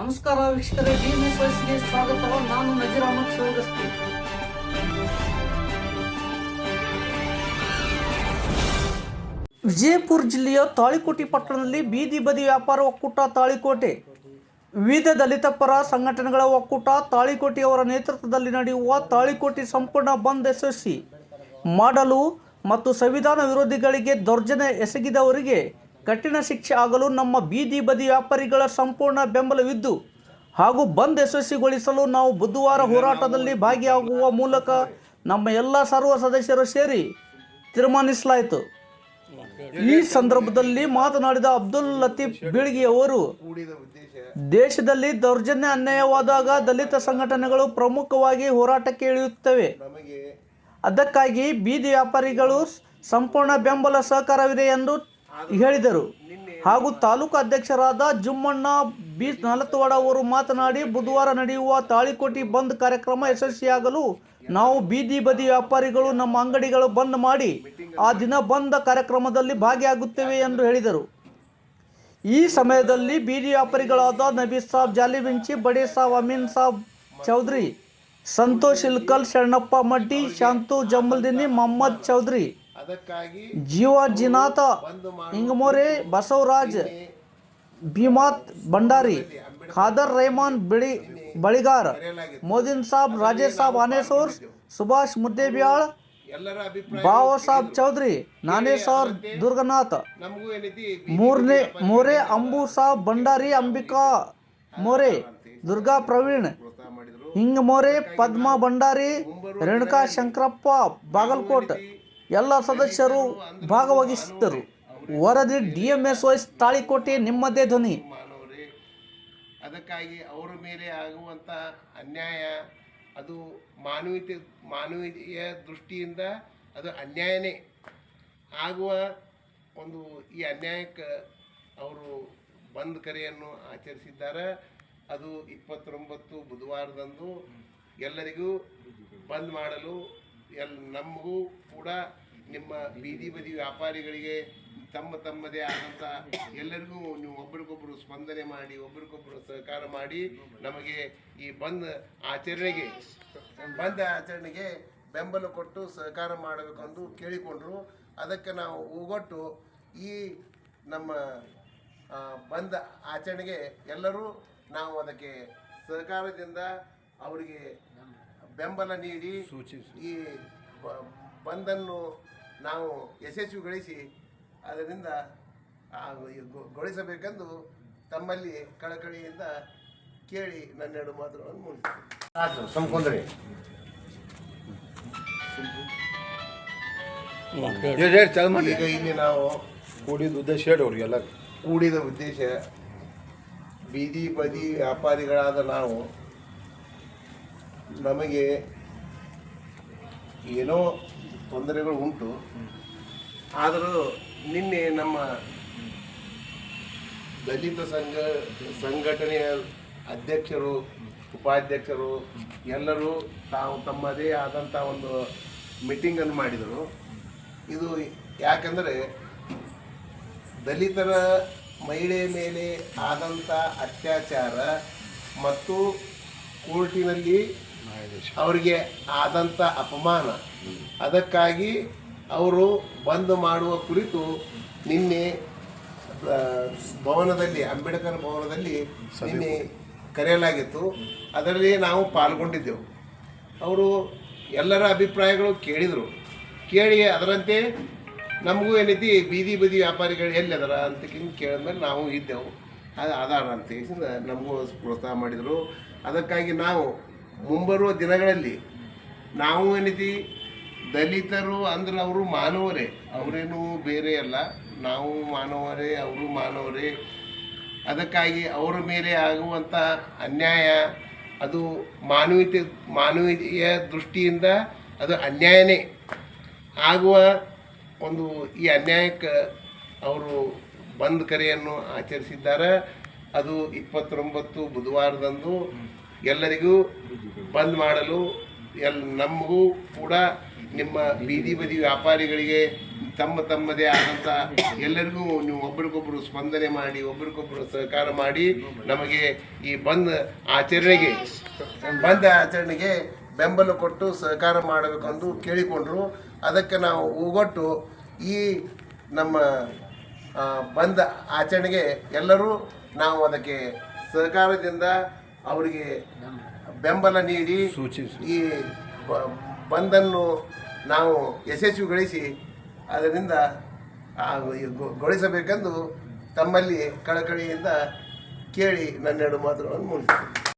ನಮಸ್ಕಾರ ವೀಕ್ಷಕರೇ ವಯಸ್ಸಿಗೆ ಸ್ವಾಗತ ನಾನು ನಜೀರ್ ಅಹಮದ್ ಶಿವಗಸ್ತಿ ವಿಜಯಪುರ ಜಿಲ್ಲೆಯ ತಾಳಿಕೋಟಿ ಪಟ್ಟಣದಲ್ಲಿ ಬೀದಿ ಬದಿ ವ್ಯಾಪಾರ ಒಕ್ಕೂಟ ತಾಳಿಕೋಟೆ. ವಿವಿಧ ದಲಿತ ಪರ ಸಂಘಟನೆಗಳ ಒಕ್ಕೂಟ ತಾಳಿಕೋಟೆಯವರ ನೇತೃತ್ವದಲ್ಲಿ ನಡೆಯುವ ತಾಳಿಕೋಟೆ ಸಂಪೂರ್ಣ ಬಂದ್ ಯಶಸ್ವಿ. ಮಾಡಲು ಮತ್ತು ಸಂವಿಧಾನ ವಿರೋಧಿಗಳಿಗೆ ದೌರ್ಜನ್ಯ ಎಸಗಿದವರಿಗೆ ಕಠಿಣ ಶಿಕ್ಷೆ ಆಗಲು ನಮ್ಮ ಬೀದಿ ಬದಿ ವ್ಯಾಪಾರಿಗಳ ಸಂಪೂರ್ಣ ಬೆಂಬಲವಿದ್ದು ಹಾಗೂ ಬಂದ್ ಯಶಸ್ವಿಗೊಳಿಸಲು ನಾವು ಬುಧವಾರ ಹೋರಾಟದಲ್ಲಿ ಭಾಗಿಯಾಗುವ ಮೂಲಕ ನಮ್ಮ ಎಲ್ಲ ಸರ್ವ ಸದಸ್ಯರು ಸೇರಿ ತೀರ್ಮಾನಿಸಲಾಯಿತು. ಈ ಸಂದರ್ಭದಲ್ಲಿ ಮಾತನಾಡಿದ ಅಬ್ದುಲ್ ಲತೀಫ್ ಬೀಳ್ಗಿ ಅವರು ದೇಶದಲ್ಲಿ ದೌರ್ಜನ್ಯ ಅನ್ಯಾಯವಾದಾಗ ದಲಿತ ಸಂಘಟನೆಗಳು ಪ್ರಮುಖವಾಗಿ ಹೋರಾಟಕ್ಕೆ ಇಳಿಯುತ್ತವೆ. ಅದಕ್ಕಾಗಿ ಬೀದಿ ವ್ಯಾಪಾರಿಗಳು ಸಂಪೂರ್ಣ ಬೆಂಬಲ ಸಹಕಾರವಿದೆ ಎಂದು ಹೇಳಿದರು. ಹಾಗೂ ತಾಲೂಕು ಅಧ್ಯಕ್ಷರಾದ ಜುಮ್ಮಣ್ಣ ಬಿ ನಾಲತ್ವಾಡ ಅವರು ಮಾತನಾಡಿ ಬುಧವಾರ ನಡೆಯುವ ತಾಳಿಕೋಟಿ ಬಂದ್ ಕಾರ್ಯಕ್ರಮ ಯಶಸ್ವಿಯಾಗಲು ನಾವು ಬೀದಿ ಬದಿ ವ್ಯಾಪಾರಿಗಳು ನಮ್ಮ ಅಂಗಡಿಗಳು ಬಂದ್ ಮಾಡಿ ಆ ದಿನ ಬಂದ ಕಾರ್ಯಕ್ರಮದಲ್ಲಿ ಭಾಗಿಯಾಗುತ್ತೇವೆ ಎಂದು ಹೇಳಿದರು. ಈ ಸಮಯದಲ್ಲಿ ಬೀದಿ ವ್ಯಾಪಾರಿಗಳಾದ ನಬೀ ಸಾಬ್ ಜಾಲಿವಿಂಚಿ ಬಡೇ ಸಾಬ್ ಅಮೀನ್ ಸಾಬ್ ಚೌಧರಿ ಸಂತೋಷ್ ಇಲ್ಕಲ್ ಶರಣಪ್ಪ ಮಡ್ಡಿ ಶಾಂತು ಜಮಲ್ದಿನಿ ಮೊಹಮ್ಮದ್ ಚೌಧರಿ ಜೀವ ಜಿನಾಥ ಇಂಗಮೋರೆ ಬಸವರಾಜ್ ಭೀಮಾತ್ ಭಂಡಾರಿ ಖಾದರ್ ರೆಹಮಾನ್ ಬಿಳಿ ಬಳಿಗಾರ್ ಮೋದಿನ್ ಸಾಬ್ ರಾಜೇಶ್ ಸಾಬ್ ಆನೇಸೂರ್ ಸುಭಾಷ್ ಮುದ್ದೇಬ್ಯಾಳ್ ಬಾವ ಸಾಬ್ ಚೌಧರಿ ನಾನೇಶ್ವರ್ ದುರ್ಗನಾಥ್ ನಮಗೂ ಏನೈತಿ? ಮೂರನೇ ಮೋರೆ ಅಂಬು ಸಾಬ್ ಭಂಡಾರಿ ಅಂಬಿಕಾ ಮೋರೆ ದುರ್ಗಾ ಪ್ರವೀಣ್ ಹಿಂಗ್ ಮೋರೆ ಪದ್ಮ ಭಂಡಾರಿ ರೇಣುಕಾ ಶಂಕರಪ್ಪ ಬಾಗಲಕೋಟ್ ಎಲ್ಲ ಸದಸ್ಯರು ಭಾಗವಹಿಸಿದ್ದರು. ವರದಿ ಡಿಎಂಎಸ್ ವೈಸ್ ತಾಳಿಕೋಟೆ ನಿಮ್ಮದೇ ಧ್ವನಿ. ಅದಕ್ಕಾಗಿ ಅವರ ಮೇಲೆ ಆಗುವಂಥ ಅನ್ಯಾಯ, ಅದು ಮಾನವೀಯತೆ ಮಾನವೀಯ ದೃಷ್ಟಿಯಿಂದ ಅದು ಅನ್ಯಾಯನೇ. ಆಗುವ ಒಂದು ಈ ಅನ್ಯಾಯಕ್ಕೆ ಅವರು ಬಂದ್ ಕರೆಯನ್ನು ಆಚರಿಸಿದ್ದಾರೆ. ಅದು ಇಪ್ಪತ್ತೊಂಬತ್ತು ಬುಧವಾರದಂದು ಎಲ್ಲರಿಗೂ ಬಂದ್ ಮಾಡಲು ಎಲ್ ನಮಗೂ ಕೂಡ ನಿಮ್ಮ ಬೀದಿ ಬದಿ ವ್ಯಾಪಾರಿಗಳಿಗೆ ತಮ್ಮ ತಮ್ಮದೇ ಆದಂಥ ಎಲ್ಲರಿಗೂ ನೀವು ಒಬ್ರಿಗೊಬ್ಬರು ಸ್ಪಂದನೆ ಮಾಡಿ ಒಬ್ರಿಗೊಬ್ಬರು ಸಹಕಾರ ಮಾಡಿ ನಮಗೆ ಈ ಬಂದ್ ಆಚರಣೆಗೆ ಬಂದ್ ಆಚರಣೆಗೆ ಬೆಂಬಲ ಕೊಟ್ಟು ಸಹಕಾರ ಮಾಡಬೇಕೆಂದು ಕೇಳಿಕೊಂಡ್ರು. ಅದಕ್ಕೆ ನಾವು ಹೋಗೊಟ್ಟು ಈ ನಮ್ಮ ಬಂದ್ ಆಚರಣೆಗೆ ಎಲ್ಲರೂ ನಾವು ಅದಕ್ಕೆ ಸಹಕಾರದಿಂದ ಅವರಿಗೆ ಬೆಂಬಲ ನೀಡಿ ಈ ಬ- ಬಂದನ್ನು ನಾವು ಯಶಸ್ವಿಗೊಳಿಸಿ ಅದರಿಂದ ಗೊಳಿಸಬೇಕೆಂದು ತಮ್ಮಲ್ಲಿ ಕಳಕಳಿಯಿಂದ ಕೇಳಿ ನನ್ನೆರಡು ಮಾತುಗಳನ್ನು ಮುಗಿಸ್ತೇನೆ. ಸಂಕೊಂಡ್ರಿ ಈಗ ಇಲ್ಲಿ ನಾವು ಕೂಡಿದ ಉದ್ದೇಶ ಹೇಳಿ ಅವರಿಗೆಲ್ಲ. ಕೂಡಿದ ಉದ್ದೇಶ ಬೀದಿ ಬದಿ ವ್ಯಾಪಾರಿಗಳಾದ ನಾವು ನಮಗೆ ಏನೋ ತೊಂದರೆಗಳು ಉಂಟು. ಆದರೂ ನಿನ್ನೆ ನಮ್ಮ ದಲಿತ ಸಂಘ, ಸಂಘಟನೆಯ ಅಧ್ಯಕ್ಷರು, ಉಪಾಧ್ಯಕ್ಷರು ಎಲ್ಲರೂ ತಾವು ತಮ್ಮದೇ ಆದಂಥ ಒಂದು ಮೀಟಿಂಗನ್ನು ಮಾಡಿದರು. ಇದು ಯಾಕಂದರೆ ದಲಿತರ ಮಹಿಳೆ ಮೇಲೆ ಆದಂಥ ಅತ್ಯಾಚಾರ ಮತ್ತು ಕೋರ್ಟಿನಲ್ಲಿ ಅವರಿಗೆ ಆದಂಥ ಅಪಮಾನ. ಅದಕ್ಕಾಗಿ ಅವರು ಬಂದ್ ಮಾಡುವ ಕುರಿತು ನಿನ್ನೆ ಭವನದಲ್ಲಿ ಅಂಬೇಡ್ಕರ್ ಭವನದಲ್ಲಿ ನಿನ್ನೆ ಕರೆಯಲಾಗಿತ್ತು. ಅದರಲ್ಲಿ ನಾವು ಪಾಲ್ಗೊಂಡಿದ್ದೆವು. ಅವರು ಎಲ್ಲರ ಅಭಿಪ್ರಾಯಗಳು ಕೇಳಿದರು. ಕೇಳಿ ಅದರಂತೆ ನಮಗೂ ಏನೈತಿ ಬೀದಿ ಬೀದಿ ವ್ಯಾಪಾರಿಗಳು ಎಲ್ಲಿ ಅದರ ಅಂತ ಕೇಳಿದ್ಮೇಲೆ ನಾವು ಇದ್ದೆವು. ಅದು ಆಧಾರ ಅಂತ ನಮಗೂ ಪ್ರೋತ್ಸಾಹ ಮಾಡಿದರು. ಅದಕ್ಕಾಗಿ ನಾವು ಮುಂಬರುವ ದಿನಗಳಲ್ಲಿ ನಾವು ಏನೈತಿ ದಲಿತರು ಅಂದ್ರೆ ಅವರು ಮಾನವರೇ, ಅವರೇನು ಬೇರೆ ಅಲ್ಲ. ನಾವು ಮಾನವರೇ, ಅವರು ಮಾನವರೇ. ಅದಕ್ಕಾಗಿ ಅವರ ಮೇಲೆ ಆಗುವಂಥ ಅನ್ಯಾಯ, ಅದು ಮಾನವೀಯತೆ ಮಾನವೀಯ ದೃಷ್ಟಿಯಿಂದ ಅದು ಅನ್ಯಾಯನೇ ಆಗುವ ಒಂದು ಈ ಅನ್ಯಾಯಕ್ಕೆ ಅವರು ಬಂದ್ ಕರೆಯನ್ನು ಆಚರಿಸಿದ್ದಾರೆ. ಅದು ಇಪ್ಪತ್ತೊಂಬತ್ತು ಬುಧವಾರದಂದು ಎಲ್ಲರಿಗೂ ಬಂದ್ ಮಾಡಲು ಎಲ್ ನಮಗೂ ಕೂಡ ನಿಮ್ಮ ಬೀದಿ ಬದಿ ವ್ಯಾಪಾರಿಗಳಿಗೆ ತಮ್ಮ ತಮ್ಮದೇ ಆದಂಥ ಎಲ್ಲರಿಗೂ ನೀವು ಒಬ್ರಿಗೊಬ್ರು ಸ್ಪಂದನೆ ಮಾಡಿ, ಒಬ್ರಿಗೊಬ್ರು ಸಹಕಾರ ಮಾಡಿ ನಮಗೆ ಈ ಬಂದ್ ಆಚರಣೆಗೆ ಬಂದ್ ಆಚರಣೆಗೆ ಬೆಂಬಲ ಕೊಟ್ಟು ಸಹಕಾರ ಮಾಡಬೇಕೆಂದು ಕೇಳಿಕೊಂಡ್ರು. ಅದಕ್ಕೆ ನಾವು ಹೋಗೊಟ್ಟು ಈ ನಮ್ಮ ಬಂದ್ ಆಚರಣೆಗೆ ಎಲ್ಲರೂ ನಾವು ಅದಕ್ಕೆ ಸಹಕಾರದಿಂದ ಅವರಿಗೆ ಬೆಂಬಲ ನೀಡಿ ಈ ಬಂದನ್ನು ನಾವು ಯಶಸ್ವಿಗೊಳಿಸಿ ಅದರಿಂದ ಗೊಳಿಸಬೇಕೆಂದು ತಮ್ಮಲ್ಲಿ ಕಳಕಳಿಯಿಂದ ಕೇಳಿ ನನ್ನೆರಡು ಮಾತುಗಳನ್ನು ಮುಗಿಸ್ತೇನೆ.